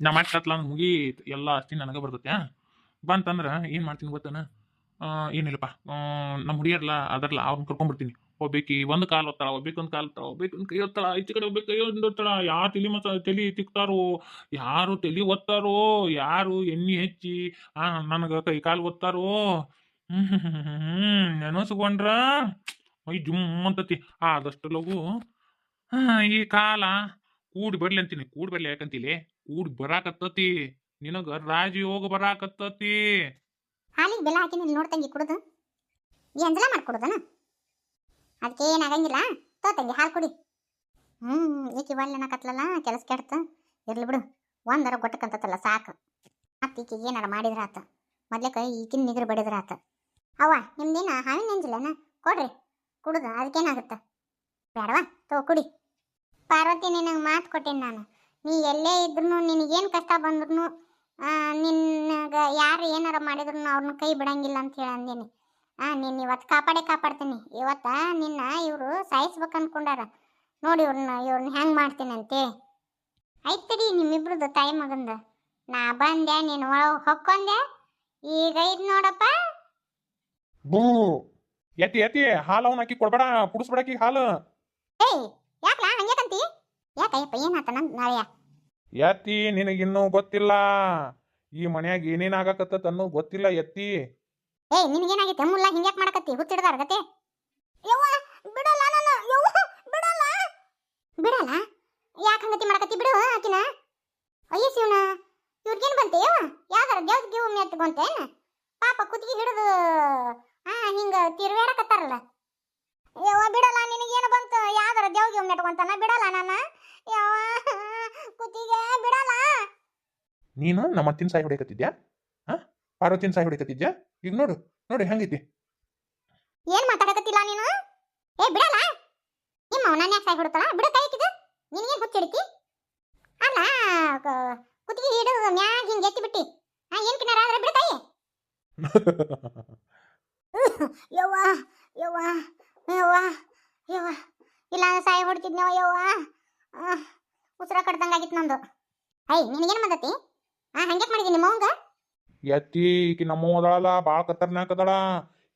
ನಾ ಮಾಡಿ ಕತ್ಲ ಮುಗಿ ಎಲ್ಲ ಅಷ್ಟೇ ನನಗೆ ಬರ್ತೈತೆ ಬಂತಂದ್ರೆ ಏನು ಮಾಡ್ತೀನಿ ಗೊತ್ತೇನ? ಏನಿಲ್ಲಪ್ಪ. ನಮ್ಮ ಹುಡುಗಿಯರ್ಲ ಅದರ್ಲ ಅವ್ರನ್ನ ಕರ್ಕೊಂಡ್ಬಿಡ್ತೀನಿ ಒಬ್ಬಾಕಿ ಒಂದು ಕಾಲು ಒತ್ತಾಳ, ಒಬ್ಬಾಕಿ ಒಂದು ಕಾಲು ಒತ್ತಾಳ, ಒಬ್ಬಾಕಿ ಒಂದು ಕೈ ಒತ್ತಾಳ, ಈಚೆ ಕಡೆ ಒಬ್ಬಾಕಿ ಕೈ ಒಂದು ಒತ್ತಾಳ. ಯಾರು ತಲೆ ಮತ್ತ ತಲೆ ತಿಕ್ತಾರೋ, ಯಾರು ತಲೆ ಒತ್ತಾರೋ, ಯಾರು ಎಣ್ಣೆ ಹೆಚ್ಚಿ, ಆ, ನನಗೆ ಕೈ ಕಾಲು ಒತ್ತಾರೋ. ನೆನಸ್ಕೊಂಡ್ರ ಮೈ ಜುಮ್ ಅಂತತಿ. ಆದಷ್ಟು ಲಘು ಈ ಕಾಲ ಕೂಡಿ ಬರ್ಲಿ ಅಂತೀನಿ, ಕೂಡ್ ಬರ್ಲಿ ಯಾಕಂತಿಲಿ? ಕೂಡ್ ಬರಾಕತ್ತತಿ, ನಿನಗ ರಾಜಯೋಗ ಬರಾಕತ್ತತಿ. ಹಾಲಿಗೆ ಬೆಲ್ಲ ಹಾಕಿ ನೀನು ನೋಡ್ತಂಗಿ ಕುಡ್ದು. ಈ ಅಂಜಲ ಮಾಡ್ಕೊಡುದನ ಅದಕ್ಕೆ ಏನಾಗಂಗಿಲ್ಲ ತೋ ತಂಗಿ ಹಾಲು ಕುಡಿ. ಹ್ಮ್, ಈಕಿ ಒಳ್ಳೆನ ಕತ್ಲಲ್ಲ, ಕೆಲಸ ಕೆಡ್ತ. ಇರ್ಲಿ ಬಿಡು, ಒಂದರ ಗೊಟ್ಟಕ್ಕಂತತ್ತಲ್ಲ ಸಾಕು. ಮತ್ತೆ ಈಕಿ ಏನಾರ ಕೈ ಈಕಿನ ನಿಗ್ರ ಬಡಿದ್ರ ಆತ. ಅವ್ವ, ನಿಮ್ದೇನ ಹಾವಿನ ಅಂಜಿಲ್ಲನ ಕೊಡ್ರಿ, ಕುಡುದು ಅದಕ್ಕೇನಾಗುತ್ತೆ ಬೇಡವಾ ತೋ ಕುಡಿ. ಪಾರ್ವತಿ ನಿನಗೆ ಮಾತು ಕೊಟ್ಟೇನೆ ನಾನು. ನೀ ಎಲ್ಲೇ ಇದ್ರು ನಿನಗೇನು ಕಷ್ಟ ಬಂದ್ರು ನಿನಗೆ ಯಾರು ಏನಾರ ಮಾಡಿದ್ರು ಅವ್ರನ್ನ ಕೈ ಬಿಡಂಗಿಲ್ಲ ಅಂತ ಹೇಳಿ ಅಂದೇನಿ. ಹಾಂ ನೀನು ಇವತ್ತು ಕಾಪಾಡೇ ಕಾಪಾಡ್ತೀನಿ. ಇವತ್ತ ನಿನ್ನ ಇವರು ಸಾಯಿಸ್ಬೇಕು ಅಂದ್ಕೊಂಡಾರ ನೋಡಿ ಇವ್ರನ್ನ ಇವ್ರನ್ನ ಹೆಂಗೆ ಮಾಡ್ತೀನಿ ಅಂತೆ ಆಯ್ತು ತಡಿ ನಿಮ್ಮಿಬ್ರದ್ದು ತಾಯಿ ಮಗಂದ. ನಾ ಬಂದೆ ನೀನು ಒಳಗೆ ಹೊಕ್ಕೊಂಡೆ ಈಗ ಇದು ನೋಡಪ್ಪ. ಬೂ ಎತ್ತಿ ಎತ್ತಿ ಹಾಲು ಅವನ ಹಾಕಿ ಕೊಡ್ಬೇಡ ಕುಡಿಸ್ಬೇಡಕಿ ಹಾಲು. ಏಯ್ ಯಾಕಲ? ಹಂಗೆ ಕಂತಿ ಯಾಕಯ್ಯಪ್ಪ ಏನಾತ ನನ್ ನಾಳೆಯ ಎತ್ತಿ ನಿನಗಿನ್ನೂ ಗೊತ್ತಿಲ್ಲ. ಈ ಮನ್ಯಾಗ ಏನೇನ್ ಆಗಾಕತ್ತ ಅನ್ನೋ ಗೊತ್ತಿಲ್ಲ ಎತ್ತಿ ಏಯ್ ನಿನಗೇನಾಗೈತೆ? ಮುಲ್ಲ ಹಿಂಗ್ಯಾಕ್ ಮಾಡಕತ್ತಿ? ಹುಚ್ಚಿಡ್ದಾರ ಗತೆ? ಯವ್ವ ಬಿಡಲ್ಲ ನಾನು. ಯವ್ವ ಬಿಡಲ್ಲ. ಬಿಡಲ್ಲ? ಯಾಕ ಹಂಗತಿ ಮಾಡಕತ್ತಿ ಬಿಡು ಆಕಿನ? ಅಯ್ಯ ಶಿವನ ಇವ್ರಿಗೇನ್ ಬಂತೆ? ಯವ್ವ ಯಾವ್ದಾರ ದೇವ್ದ ಗಿವ್ ಮೆತ್ ಬಂತೇನ ಪಾಪ ಕುತ್ತಿಗೆ ಹಿಡಿದು ಆ ಹಿಂಗ ತಿರ್ಗಾಡಕತ್ತಾರಲ್ಲ ಯವ್ವ ಬಿಡಲ್ಲ ನಿನಗೇನು ಬಂತು? ಯಾವ್ದಾರ ದೇವ್ ಗಿವ್ ಮೆಟ್ಕೊಂತಾನ ಬಿಡಲ್ಲ ನಾನು? ಯವ್ವ ಕುತ್ತಿಗೆ ಬಿಡಲ್ಲ. ನೀನು ನಮ್ಮ ಅತ್ತಿನ ಸಾಯಿ ಹೊಡಿಕತ್ತಿದ್ಯಾ ಹಾ? ಪಾರ್ವತಿನ ಸಾಯಿ ಹೊಡಿಕತ್ತಿದ್ಯಾ ಈಗ ನೋಡು ನೋಡಿ ಹೆಂಗೈತಿ. ಏನ್ ಮಾತಾಡಕತ್ತಿಲ್ಲ ನೀನು? ಏ ಬಿಡಲ್ಲ. ನಿಮ್ಮ ಅವನ ಯಾಕೆ ಸಾಯಿ ಬಿಡುತ್ತಲ್ಲ ಬಿಡು ಕೈ ಹಾಕಿದ. ನಿನಗೇನು ಹಿಡಿತಿ ಅಲ್ಲ ಕುತ್ತಿಗೆ ಹಿಡು ಮ್ಯಾಗ ಹಿಂಗೆ ಎತ್ತಿ ಬಿಟ್ಟಿ ಹಾ ಏನ್ ಕಿನಾರ ಆದ್ರೆ ಬಿಡು ಕೈ. ಯವ್ವ ಯವ್ವ ಇಲ್ಲ ಸಾಯಿ ಹೊಡ್ತಿದ್ನವ ಯವ್ವ ಆ, ಉಸಿರ ಕಡ್ದಂಗಾಗಿತ್ತು ನಂದು. ಐ ನಿನಗೇನು ಬಂದತಿ? ಹಾ ಹಂಗೆ ಮಾಡಿದೀನಿ ನಿಮ್ಮ ಅವಂಗ ಎತ್ತಿ ಈಕಿ ನಮ್ಮ ಅದಾಳಲ್ಲ ಭಾಳ ಖತರ್ನಾಕ್ ಅದಾಳ.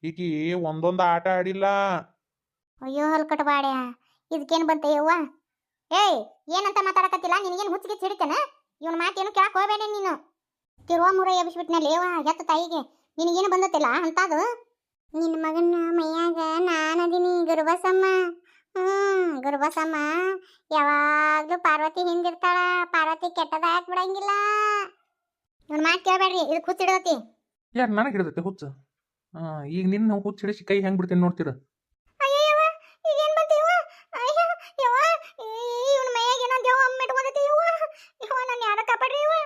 ಈಕಿ ಒಂದೊಂದು ಆಟ ಆಡಿಲ್ಲ. ಅಯ್ಯೋ ಹಲ್ಕಟ ಬಾಡ್ಯ. ಇದಕ್ಕೇನು ಬಂತ ಯವ್ವ? ಏಯ್ ಏನಂತ ಮಾತಾಡಕತ್ತಿಲ್ಲ? ನಿನಗೇನು ಹುಚ್ಚಿಗೆ ಇವನ್ ಇವನ ಮಾತೇನು ಕೇಳಕ್ ಹೋಗ್ಬೇಡ ನೀನು. ತಿರುವ ಮುರ ಎಬ್ಬಿಸ್ಬಿಟ್ನಲ್ಲಿ ಯವ್ವ ಹೆತ್ತ ತಾಯಿಗೆ. ನಿನಗೇನು ಬಂದತ್ತಿಲ್ಲ ಅಂತದು? ನಿನ್ನ ಮಗನ ಮೈಯಾಗ ನಾನದಿನಿ ಗರ್ಭಸಮ್ಮ. ಹ್ಮ್ ಗುರುಬಸಮ್ಮ ಯಾವಾಗ್ಲೂ ಪಾರ್ವತಿ ಹಿಂದಿರ್ತಾಳ, ಪಾರ್ವತಿ ಕೆಟ್ಟದ ಹಾಕ್ ಬಿಡಂಗಿಲ್ಲ? ನನ್ ಮಾತು ಕೇಳಬೇಡ್ರಿ, ಇದು ಹುಚ್ಚಿಡತಿ ಯಾರು ನನಗೆ ಹುಚ್ಚ? ಈಗ ನಿನ್ನ ಹುಚ್ಚ ಹಿಡಿಸಿ ಕೈ ಹೆಂಗ್ ಬಿಡ್ತೀನಿ ನೋಡ್ತೀರ ಅಯ್ಯಯ್ಯವ್ವ ಈಗೇನ್ ಬಂತೀವ ಅಯ್ಯೋ ಯವ್ವ ಇವನ ಮೈಯಾಗ ಏನೋ ದೇವ ಅಮ್ಮ ಇಟ್ಕೊಂಡೈತಿ ಯವ್ವ ಯವ್ವ ನಾನು ಯಾರ ಕಾಪಾಡ್ರಿ ಯವ್ವ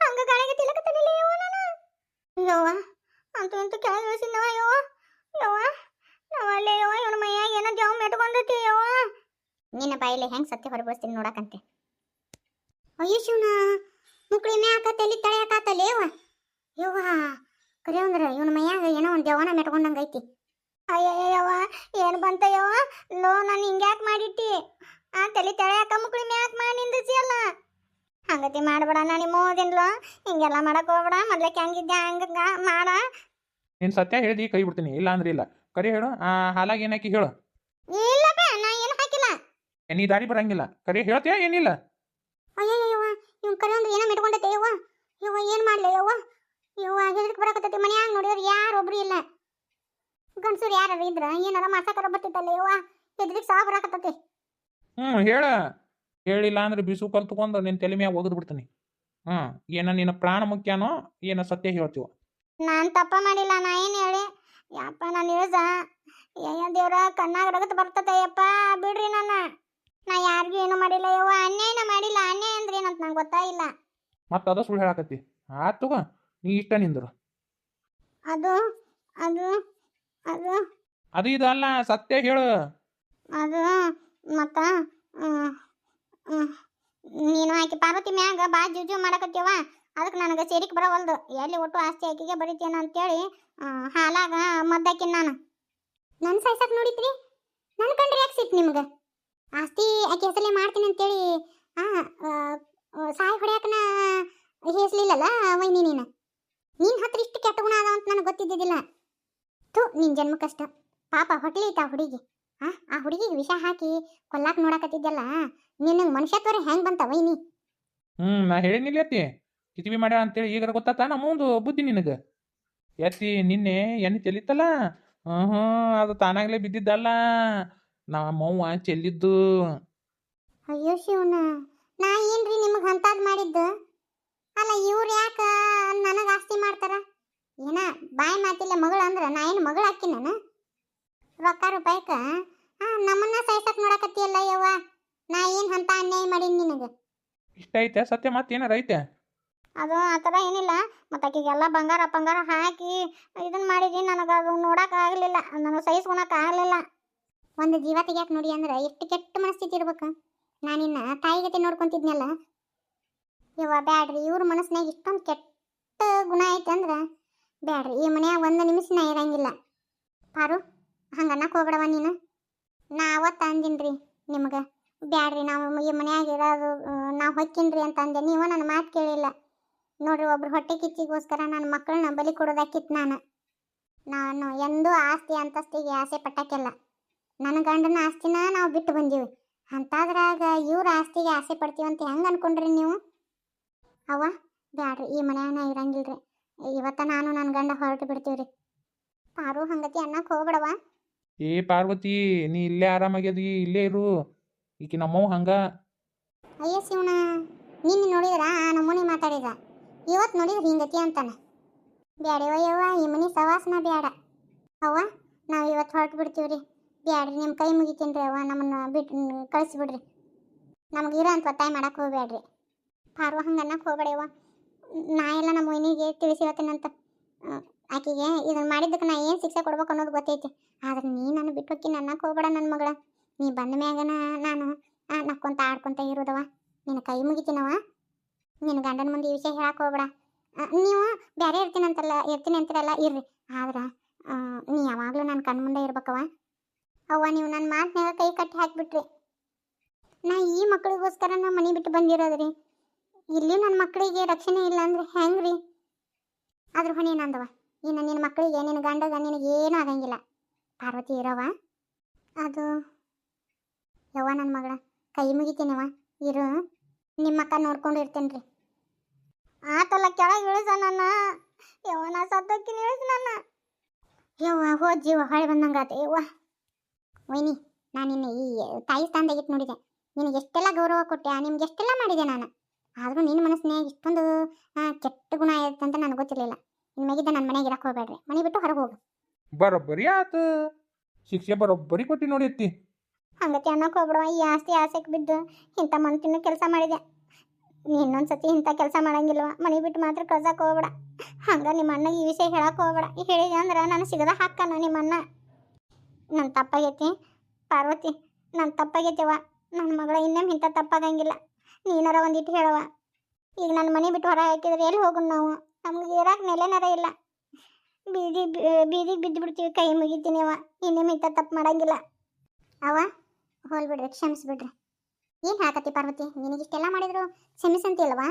ಹಂಗ ಗಾಳಿಗೆ ತಿಲಕತ್ತನಿಲ್ಲ ಯವ್ವ ನಾನು ಯವ್ವ ಅಂತೂ ಇಂತೂ ಕೆಳಗೆ ಇಳಿಸಿನವ ಯವ್ವ ಯವ್ವ ನಾವಲ್ಲೇ ಯವ್ವ ಇವನ ಮೈಯಾಗ ಏನೋ ದೇವ ಅಮ್ಮ ಇಟ್ಕೊಂಡೈತಿ ಯವ್ವ ನಿನ್ನ ಬಾಯಿಲೆ ಹೆಂಗ್ ಸತ್ಯ ಹೊರಬಿಡಿಸ್ತೀನಿ ನೋಡಕಂತೆ ಅಯ್ಯೋ ಶಿವನ ಮುಕ್ಳಿ ಮ್ಯಾಕ ತಲೆ ತಳ್ಯಾಕಾತಲ್ಲ ಯವ್ವ. ಯವ್ವ ಕರೆ ಅಂದ್ರೆ ಇವನ ಮೈಯಾಗ ಏನೋ ಒಂದು ದೇವನ ಮೆಟ್ಕೊಂಡಂಗೈತಿ ಅಯ್ಯಯ್ಯವ್ವ ಏನು ಬಂತಯ್ಯವ್ವ ಲೋ ನಾನು ಹಿಂಗ್ಯಾಕೆ ಮಾಡಿಟ್ಟಿ? ಆ ತಲೆ ಹಾಕ ಮುಕ್ಳಿ ಮ್ಯಾಕ್ ಮಾಡಿ ನಿಂದಿಸಿ ಅಲ್ಲ. ಹಂಗತಿ ಮಾಡ್ಬೇಡ ನಾನು ಮೋದಿನ್ಲು. ಹಿಂಗೆಲ್ಲ ಮಾಡಕ್ ಹೋಗ್ಬೇಡ ಮೊದ್ಲಕ್ಕೆ ಹಂಗಿದ್ದೆ ಹಂಗ ಮಾಡ. ನೀನು ಸತ್ಯ ಹೇಳ್ದಿ ಕೈ ಬಿಡ್ತೀನಿ ಇಲ್ಲ ಅಂದ್ರೆ ಇಲ್ಲ. ಕರಿ ಹೇಳು ಆ ಹಾಲಾಗ ಏನಾಕಿ ಹೇಳು? ಏ, ನೀ ದಾರಿ ಬರಂಗಿಲ್ಲ. ಕರಿ ಹೇಳ್ತೀಯ ಏನಿಲ್ಲ? ಅಯ್ಯಯ್ಯವ್ವ ಇವ್ನ ಕರೆ ಅಂದ್ರೆ ಏನೋ ಮಿಟ್ಕೊಂಡೈತೆ ಯವ್ವ. ಯವ್ವ ಏನು ಮಾಡಲಿ ಯವ್ವ? ಯವ್ವ ಹೆದರಿಕೆ ಬರಕತ್ತೈತಿ ಮನ್ಯಾಗ ನೋಡಿದ್ರೆ ಯಾರು ಒಬ್ರು ಇಲ್ಲ. ಗಂಡಸರು ಯಾರು ಇದ್ರ? ಏನಾರ ಮಾಡ್ಸಕ್ಕಾರ ಬರ್ತೈತಲ್ಲ ಯವ್ವ? ಹೆದರಿಕೆ ಸಹ ಬರಕತ್ತೈತಿ. ಹ್ಞೂ ಹೇಳ. ಹೇಳಿಲ್ಲ ಅಂದ್ರೆ ಬಿಸು ಕಲ್ ತಗೊಂಡು ನಿನ್ನ ತಲೆ ಮ್ಯಾಗ ಒಗದು ಬಿಡ್ತೀನಿ. ಹ್ಞೂ ಏನ ನಿನ್ನ ಪ್ರಾಣ ಮುಖ್ಯನೋ ಏನ ಸತ್ಯ ಹೇಳ್ತೀವೋ? ನಾನು ತಪ್ಪ ಮಾಡಿಲ್ಲ ನಾ ಏನು ಹೇಳಿ? ಯಪ್ಪ ನಾನು ಇಳಿಸ ದೇವ್ರ ಕಣ್ಣಾಗ ರಗತ್ ಬರ್ತತಯ್ಯಪ್ಪ ಬಿಡ್ರಿ ನನ್ನ. ನಾ ಯಾರಿಗೂ ಏನು ಮಾಡಿಲ್ಲ ಯವ್ವ ಅನ್ಯಾಯನ ಮಾಡಿಲ್ಲ ಅನ್ಯಾಯ ಅಂದ್ರೆ ಏನಂತ ನಂಗೆ ಗೊತ್ತಾಗಿಲ್ಲ ಮತ್ತೆ ಅದು ಸುಳ್ಳು ಹೇಳಾಕತ್ತಿ. ಆತ್ ತಗೋ ನೀ ಇಷ್ಟ ನಿಂದ್ರು. ಅದು ಅದು ಅದು. ಅದು ಇದಲ್ಲ ಸತ್ಯ ಹೇಳು. ಅದು ಮತ್ತ ನೀನು ಆಕಿ ಪಾರ್ವತಿ ಮ್ಯಾಗ ಬಾ ಜುಜು ಮಾಡಕತ್ತೀವ ಅದಕ್ಕೆ ನನಗೆ ಸೇರಿಕ್ ಬರವಲ್ದು. ಎಲ್ಲಿ ಒಟ್ಟು ಆಸ್ತಿ ಆಕಿಗೆ ಬರೀತೇನ ಅಂತೇಳಿ ಆ, ಹಾಲಾಗ ಮದ್ದಾಕಿನ್ ನಾನು. ನನ್ನ ಸಾಯ್ಸಕ್ ನೋಡಿದ್ರಿ? ನನ್ನ ಕಂಡ್ರೆ ಯಾಕೆ ಸಿಟ್ಟು ನಿಮ್ಗೆ? ಆಸ್ತಿ ಆಕೆ ಹೆಸರಲ್ಲೇ ಮಾಡ್ತೀನಿ ಅಂತೇಳಿ ಆ, ಸಾಯಿ ಹೊಡ್ಯಾಕನ ಹೇಸ್ಲಿಲ್ಲಲ್ಲ ವೈನಿ ನೀನು? ನೀನ್ ಹತ್ರ ಇಷ್ಟು ಕೆಟ್ಟ ಗುಣ ಅದ ಅಂತ ನನಗೆ ಗೊತ್ತಿದ್ದಿದ್ದಿಲ್ಲ. ತು ನಿನ್ ಜನ್ಮಕ್ಕಷ್ಟ ಪಾಪ ಹೊಟ್ಲಿ ಆ ಹುಡುಗಿ. ಆ ಆ ಹುಡುಗಿಗೆ ವಿಷ ಹಾಕಿ ಕೊಲ್ಲಾಕ್ ನೋಡಕತ್ತಿದ್ದಲ್ಲ ಮನುಷ್ಯ ಮನುಷ್ಯತ್ವರ ಹೆಂಗ್ ಬಂತ ವೈನಿ? ಹ್ಮ್ ನಾ ಹೇಳಿನಿಲ್ಲ ಎತ್ತಿ ಕಿತಿವಿ ಮಾಡ್ಯಾಳ ಅಂತೇಳಿ ಈಗ ಗೊತ್ತಾತ ನಮ್ಮೊಂದು ಬುದ್ಧಿ ನಿನಗೆ? ಎತ್ತಿ ನಿನ್ನೆ ಎಣ್ಣೆ ಚೆಲ್ಲಿತ್ತಲ್ಲ? ಹ್ಞೂ ಹ್ಞೂ ಅದು ತಾನಾಗಲೇ ಬಿದ್ದಿದ್ದಲ್ಲ. ನಮ್ಮವ್ವ ಚೆಲ್ಲಿದ್ದು ಅಯ್ಯೋ ಶಿವನ ನಾ ಏನ್ರಿ ನಿಮಗೆ ಅಂತಾದ್ ಮಾಡಿದ್ದು? ಅಲ್ಲ ಇವ್ರು ಯಾಕ ನನಗೆ ಆಸ್ತಿ ಮಾಡ್ತಾರ? ಏನ ಬಾಯಿ ಮಾತಿಲ್ಲ ಮಗಳು ಅಂದ್ರ ನಾ ಏನು ಮಗಳು ಹಾಕಿ ನಾನು ರೊಕ್ಕ ರೂಪಾಯಿಕ? ನಮ್ಮನ್ನ ಸಾಯ್ಸಕ್ ನೋಡಕತ್ತಿಯಲ್ಲ ಯವ್ವ ನಾ ಏನ್ ಅಂತ ಅನ್ಯಾಯ ಮಾಡೀನಿ ನಿನಗೆ? ಇಷ್ಟ ಐತೆ ಸತ್ಯ ಮತ್ತೇನಾರ ಐತೆ? ಅದು ಆ ಥರ ಏನಿಲ್ಲ ಮತ್ತು ಆಕಿಗೆಲ್ಲ ಬಂಗಾರ ಬಂಗಾರ ಹಾಕಿ ಇದನ್ನ ಮಾಡಿದಿ ನನಗೆ ಅದು ನನಗೆ ಸಹಿಸ್ಕೊಳಕ್ಕೆ ಆಗಲಿಲ್ಲ. ಒಂದು ಜೀವ ತೆಗಿಯಕ್ಕೆ ನೋಡಿ ಅಂದ್ರೆ ಎಷ್ಟು ಕೆಟ್ಟ ಮನಸ್ಥಿತಿ ಇರ್ಬೇಕು. ನಾನಿನ್ನ ತಾಯಿ ಗತಿ ನೋಡ್ಕೊಂತಿದ್ನಲ್ಲ. ಇವ ಬ್ಯಾಡ್ರಿ, ಇವ್ರ ಮನಸ್ಸಿನಾಗ ಇಷ್ಟೊಂದು ಕೆಟ್ಟ ಗುಣ ಐತೆ ಅಂದ್ರೆ ಬ್ಯಾಡ್ರಿ, ಈ ಮನ್ಯಾಗ ಒಂದು ನಿಮಿಷ ನಾ ಇರಂಗಿಲ್ಲ. ಪಾರು, ಹಂಗೆ ಅನ್ನಕ್ಕೆ ಹೋಗ್ಬೇಡವ ನೀನು. ನಾ ಅವತ್ತು ಅಂದಿನ್ರಿ ನಿಮ್ಗೆ. ಬ್ಯಾಡ್ರಿ, ನಾವು ಈ ಮನ್ಯಾಗ ಇರೋದು ನಾವು ಹೊಕ್ಕಿನ್ರಿ ಅಂತ ಅಂದೆ. ನೀವು ನನ್ನ ಮಾತು ಕೇಳಿಲ್ಲ. ನೋಡ್ರಿ, ಒಬ್ರು ಹೊಟ್ಟೆ ಕಿಚ್ಚಿಗೋಸ್ಕರ ನನ್ನ ಮಕ್ಕಳನ್ನ ಬಲಿ ಕೊಡೋದಾಕಿತ್ತು ನಾನು. ನಾನು ಎಂದೂ ಆಸ್ತಿ ಅಂತಸ್ತಿಗೆ ಆಸೆ ಪಟ್ಟಕ್ಕೆಲ್ಲ. ನನ್ನ ಗಂಡನ ಆಸ್ತಿನ ನಾವು ಬಿಟ್ಟು ಬಂದೀವಿ. ಅಂತಾದ್ರಾಗ ಇವ್ರ ಆಸ್ತಿಗೆ ಆಸೆ ಪಡ್ತೀವಿ ಅಂತ ಹೆಂಗೆ ಅನ್ಕೊಂಡ್ರಿ ನೀವು? ಅವ್ವ ಬ್ಯಾಡ್ರಿ ಈ ಮನ್ಯಾಗ ಇರಂಗಿಲ್ರಿ. ಇವತ್ತ ನಾನು ನನ್ನ ಗಂಡ ಹೊರಟು ಬಿಡ್ತೀವ್ರಿ. ಪಾರು ಹಂಗತಿ ಅನ್ನಕ್ಕೆ ಹೋಗ್ಬಿಡವ ಏ ಪಾರ್ವತಿ ನೀ ಇಲ್ಲೇ ಆರಾಮಾಗ್ಯದಿ ಇಲ್ಲೇ ಇರು. ಈಕಿ ನಮ್ಮವ್ ಹಂಗ. ಅಯ್ಯ ಶಿವನ ನಿನ್ನೆ ನೋಡಿದ್ರ ಆ ನಮ್ಮನೆ ಮಾತಾಡಿದ? ಇವತ್ತು ನೋಡಿದ್ರೆ ಹಿಂಗತಿ ಅಂತಾನೆ? ಬ್ಯಾಡವ ಯವ್ವ ಈ ಮನೆ ಸವಾಸನ ಬ್ಯಾಡ. ಅವ್ವ ನಾವು ಇವತ್ತು ಹೊರಟು ಬಿಡ್ತೀವ್ರಿ. ಬ್ಯಾಡ್ರಿ ನಿಮ್ಮ ಕೈ ಮುಗಿತೀನಿ ರೀ ಅವ್ವ, ನಮ್ಮನ್ನು ಬಿಟ್ಟು ಕಳಿಸ್ಬಿಡ್ರಿ. ನಮ್ಗೆ ಇರೋ ಅಂತ ಒತ್ತಾಯ ಮಾಡಕ್ಕೆ ಹೋಗ್ಬೇಡ್ರಿ ಪಾರ್ವ ಹಂಗೆ ಅನ್ನಕ್ಕೆ ಹೋಗ್ಬೇಡವ್ವ ನಾ ಎಲ್ಲ ನಮ್ಮ ಮೊಯ್ನಿಗೆ ತಿಳಿಸಿ ಹೇಳ್ತೀನಂತ ಆಕೆಗೆ ಇದನ್ನು ಮಾಡಿದ್ದಕ್ಕೆ ನಾ ಏನು ಶಿಕ್ಷೆ ಕೊಡ್ಬೇಕು ಅನ್ನೋದು ಗೊತ್ತೈತಿ. ಆದ್ರೆ ನೀ ನನ್ನ ಬಿಟ್ಟು ಹೋಗಿ ಅನ್ನಕ್ಕೆ ಹೋಗ್ಬೇಡ ನನ್ನ ಮಗಳ. ನೀ ಬಂದ ಮ್ಯಾಗನ ನಾನು ನಕ್ಕೊಂತ ಆಡ್ಕೊಂತ ಇರೋದವ ನಿನ್ನ ಕೈ ಮುಗಿತೀನವ ನಿನ್ನ ಗಂಡನ ಮುಂದೆ ಈ ವಿಷಯ ಹೇಳಕ್ಕೆ ಹೋಗ್ಬೇಡ. ನೀವು ಬೇರೆ ಇರ್ತೀನಂತಲ್ಲ ಇರ್ತೀನಿ ಅಂತೀರಲ್ಲ, ಇರ್ರಿ. ಆದ್ರೆ ನೀ ಯಾವಾಗಲೂ ನನ್ನ ಕಣ್ಮುಂದೆ ಇರ್ಬೇಕವ ಅವ್ವ, ನೀವು ನನ್ನ ಮಾತಿನಾಗ ಕೈ ಕಟ್ಟಿ ಹಾಕಿಬಿಟ್ರಿ. ನಾ ಈ ಮಕ್ಕಳಿಗೋಸ್ಕರ ನಾ ಮನೆ ಬಿಟ್ಟು ಬಂದಿರೋದ್ರಿ. ಇಲ್ಲಿ ನನ್ನ ಮಕ್ಕಳಿಗೆ ರಕ್ಷಣೆ ಇಲ್ಲ ಅಂದ್ರೆ ಹೆಂಗ್ರಿ? ಅದ್ರ ಹೊಣೆ ನಂದವ ಇನ್ನು ನಿನ್ನ ಮಕ್ಕಳಿಗೆ ನಿನ್ನ ಗಂಡಗ ನಿನಗೆ ಏನೂ ಆಗಂಗಿಲ್ಲ. ಪಾರ್ವತಿ ಇರವ? ಅದು, ಯವ್ವ ನನ್ನ ಮಗಳ, ಕೈ ಮುಗಿತೀನವ ಇರು, ನಿಮ್ಮ ಅಕ್ಕ ನೋಡ್ಕೊಂಡು ಇರ್ತೇನೆ ರೀ ಆತಲ್ಲ ಕೆಳಗೆ ಇಳಿಸ ನನ್ನ. ಯವ್ವ, ನಾ ಸದ್ದಕ್ಕಿನ ಇಳಿಸ ನನ್ನ. ಯವ್ವ ಹೋ ಜೀವ, ಹೊಳೆ ಬಂದಂಗೆ ಆತ ಯವ್ವ. ವೈನಿ ನಾನು ನಿನ್ನ ಈ ತಾಯಿ ಸ್ಥಾನದಾಗಿತ್ತು ನೋಡಿದೆ. ನಿನಗೆ ಎಷ್ಟೆಲ್ಲ ಗೌರವ ಕೊಟ್ಟೆ ನಿಮ್ಗೆ ಎಷ್ಟೆಲ್ಲ ಮಾಡಿದೆ ನಾನು? ಆದರೂ ನಿನ್ನ ಮನಸ್ಸಿನಾಗ ಇಷ್ಟೊಂದು ಕೆಟ್ಟ ಗುಣ ಇರುತ್ತೆ ಅಂತ ನನಗೆ ಗೊತ್ತಿರಲಿಲ್ಲ. ಇನ್ಮೇಗಿದ್ದ ನನ್ನ ಮನೆಗೆ ಇರಕ್ಕೆ ಹೋಗ್ಬೇಡ್ರಿ. ಮನೆ ಬಿಟ್ಟು ಹೊರಗೆ ಹೋಗು. ಬರೋಬ್ಬರಿ ಆತು. ಶಿಕ್ಷೆ ಬರೋಬ್ಬರಿ ಕೊಟ್ಟಿ ನೋಡಿ ಎತ್ತಿ ಹಂಗತಿ ಅನ್ನಕ್ಕೆ ಹೋಗ್ಬಿಡುವ ಈ ಆಸ್ತಿ ಆಸೆಗೆ ಬಿದ್ದು ಇಂಥ ಮನಸ್ಸಿನ ಕೆಲಸ ಮಾಡಿದೆ. ಇನ್ನೊಂದು ಸತಿ ಇಂಥ ಕೆಲಸ ಮಾಡಂಗಿಲ್ವ? ಮನೆ ಬಿಟ್ಟು ಮಾತ್ರ ಕಳ್ಸಕ್ಕೆ ಹೋಗ್ಬೇಡ. ಹಂಗ ನಿಮ್ಮ ಅಣ್ಣಗೆ ಈ ವಿಷಯ ಹೇಳಕ್ಕೆ ಹೋಗ್ಬೇಡ. ಹೇಳಿದೆ ಅಂದ್ರೆ ನಾನು ಸಿಗದ ಹಾಕನ ನಿಮ್ಮ ಅಣ್ಣ ನನ್ನ ತಪ್ಪಾಗೈತಿ. ಪಾರ್ವತಿ ನನ್ನ ತಪ್ಪಾಗೈತಿವ ನನ್ನ ಮಗಳ ಇನ್ನೇನು ಇಂಥ ತಪ್ಪಾಗಂಗಿಲ್ಲ. ನೀನಾರ ಒಂದಿಟ್ಟು ಹೇಳವ ಈಗ ನನ್ನ ಮನೆ ಬಿಟ್ಟು ಹೊರ ಹಾಕಿದ್ರೆ ಎಲ್ಲಿ ಹೋಗೋಣ ನಾವು? ನಮ್ಗೆ ಇರಕ್ಕೆ ನೆಲೆನಾರ ಇಲ್ಲ. ಬೀದಿ ಬೀದಿಗೆ ಬಿದ್ದು ಬಿಡ್ತೀವಿ ಕೈ ಮುಗಿತೀನಿ ಅವ ಇನ್ನೇನು ಇಂಥ ತಪ್ಪು ಮಾಡಂಗಿಲ್ಲ. ಅವ ಹೋಲ್ ಬಿಡ್ರಿ, ಕ್ಷಮಿಸ್ಬಿಡ್ರಿ. ಏನು ಹಾಕತಿ ಪಾರ್ವತಿ? ನಿನಗಿಷ್ಟೆಲ್ಲ ಮಾಡಿದ್ರು? ಕ್ಷಮಿಸಂತಿಲ್ವಾ?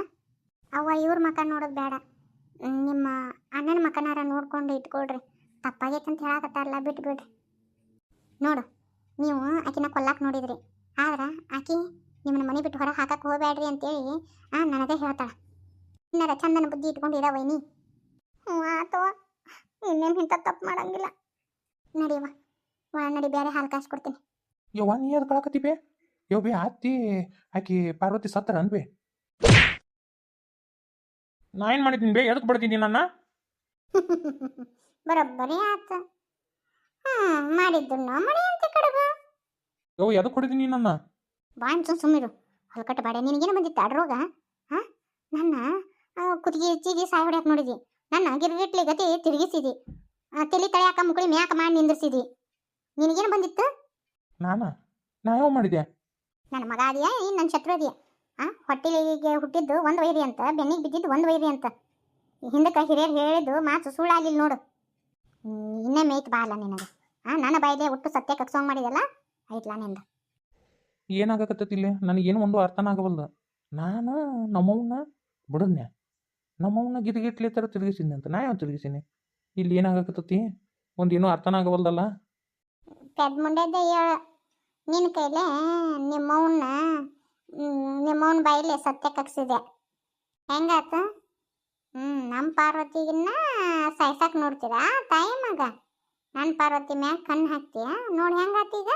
ಅವ್ವ, ಇವ್ರ ಮಕ ನೋಡೋದು ಬೇಡ. ನಿಮ್ಮ ಅಣ್ಣನ ಮಕನಾರ ನೋಡ್ಕೊಂಡು ಇಟ್ಕೊಳ್ರಿ. ತಪ್ಪಾಗೈತೆ ಅಂತ ಹೇಳಕತ್ತಾರಲ್ಲ, ಬಿಟ್ಬಿಡ್ರಿ. ನೋಡು ನೀವು ಆಕಿನ ಕೊಲ್ಲಾಕ್ ನೋಡಿದ್ರಿ. ಆದ್ರೆ ಆಕಿ ನಿಮ್ಮನ್ನ ಮನೆ ಬಿಟ್ಟು ಹೊರಗೆ ಹಾಕಕ್ಕೆ ಹೋಗ್ಬೇಡ್ರಿ ಅಂತೇಳಿ ಆ ನನಗೆ ಹೇಳ್ತಾಳ. ಇನ್ನರ ಚಂದನ ಬುದ್ಧಿ ಇಟ್ಕೊಂಡು ಇರೋ ವೈನಿ. ಹ್ಞೂ ಆತವ ಇನ್ನೇನು ಇಂಥ ತಪ್ಪು ಮಾಡಂಗಿಲ್ಲ. ನಡಿಯವ್ವ ವಾ ನಡಿ ಬೇರೆ ಹಾಲು ಕಾಸು ಕೊಡ್ತೀನಿ. ಯವ್ವ ನೀ ಅದು ಕಳಕತ್ತಿ ಬೇ? ಯವ್ ಬೇ ಅತ್ತಿ ಆಕಿ ಪಾರ್ವತಿ ಸತ್ತರ ಅನ್ಬೇ ನಾ ಏನು ಮಾಡಿದ್ದೀನಿ ಬೇ? ಎದಕ್ಕೆ ಬಿಡ್ತಿದ್ದೀನಿ ನನ್ನ? ಬರೋಬ್ಬರಿ ಆತ. ಹ್ಮ್ ಮಾಡಿದ್ದು ಮಾಡಿ ಅಂತ ಕಡಬ. ಯವ್ ಎದಕ್ಕೆ ಹೊಡಿತೀನಿ ನನ್ನ? ಬಾಯ್ ಸುಮ್ ಸುಮ್ಮಿರು ಹೊಲ್ಕಟ್ಟ ಬಾಡೆ ನಿನಗೇನು ಬಂದಿತ್ತು ಅಡ್ರೋಗ ಹಾ? ನನ್ನ ಆ, ಕುತ್ತಿಗೆ ಹೆಚ್ಚಿಗೆ ಸಾಯಿ ಹೊಡ್ಯಾಕ ನೋಡಿದಿ ನನ್ನ ಗಿರ್ಗಿಟ್ಲಿ ಗತಿ ತಿರುಗಿಸಿದಿ ತಲೆ ತಳ್ಯಾಕ ಮುಕಳಿ ಮ್ಯಾಕ ಮಾಡಿ ನಿಂದ್ರಿಸಿದಿ ನಿನಗೇನು ಬಂದಿತ್ತು? ನಾನ? ನಾ ಯಾವ ಮಾಡಿದೆ ನನ್ನ ಮಗ ಅದೆಯಾ ಇನ್ನು ನನ್ನ ಶತ್ರು ಅದೆಯಾ? ಆ ಹೊಟ್ಟೆಲಿಗೆ ಹುಟ್ಟಿದ್ದು ಒಂದು ವೈರಿ ಅಂತ ಬೆನ್ನಿಗೆ ಬಿದ್ದಿದ್ದು ಒಂದು ವೈರಿ ಅಂತ. ಹಿಂದಕ್ಕೆ ಹಿರಿಯರು ಹೇಳಿದ್ದು ಮಾತು ಸುಳ್ಳಾಗಿಲ್ಲ ನೋಡು. ಇನ್ನೇ ಮೇಯ್ತ್ ಬಾಲ ನಿನಗೆ. ಆ ನನ್ನ ಬಾಯಿದೆ ಒಟ್ಟು ಸತ್ಯ ಕಕ್ಸೋಂಗ್ ಮಾಡಿದಲ್ಲ ಐತ್ಲಾ ನಿಂದ. ಏನಾಗಕತ್ತೈತಿ ಇಲ್ಲಿ? ನನಗೇನು ಒಂದು ಅರ್ಥನ ಆಗವಲ್ದು. ನಾನು ನಮ್ಮವನ್ನ ಬಿಡದ್ನೆ ನಮ್ಮವನ್ನ ಗಿರಿಗಿಟ್ಲಿ ತರ ತಿರುಗಿಸಿದ್ನಿ ಅಂತ ನಾ ಯಾವ ತಿರುಗಿಸೀನಿ? ಇಲ್ಲಿ ಏನಾಗಕತ್ತತಿ? ಒಂದು ಏನೂ ಅರ್ಥನ ಆಗವಲ್ದಲ್ಲ? ಪೆದ್ ಮುಂಡೆದ ನಿನ್ನ ಕೈಲೇ ನಿಮ್ಮವನ್ನ ನಿಮ್ಮವನ ಬಾಯಿಲೆ ಸತ್ಯ ಕಕ್ಸಿದೆ. ಹೆಂಗಾತ? ಹ್ಞೂ ನಮ್ಮ ಪಾರ್ವತಿಗಿನ್ನ ಸಾಯ್ಸಕ್ಕೆ ನೋಡ್ತೀರಾ? ತಾಯಿ ಮಗ. ನನ್ನ ಪಾರ್ವತಿ ಮ್ಯಾಗ ಕಣ್ಣು ಹಾಕ್ತೀಯಾ? ನೋಡಿ ಹೆಂಗಾತೀಗ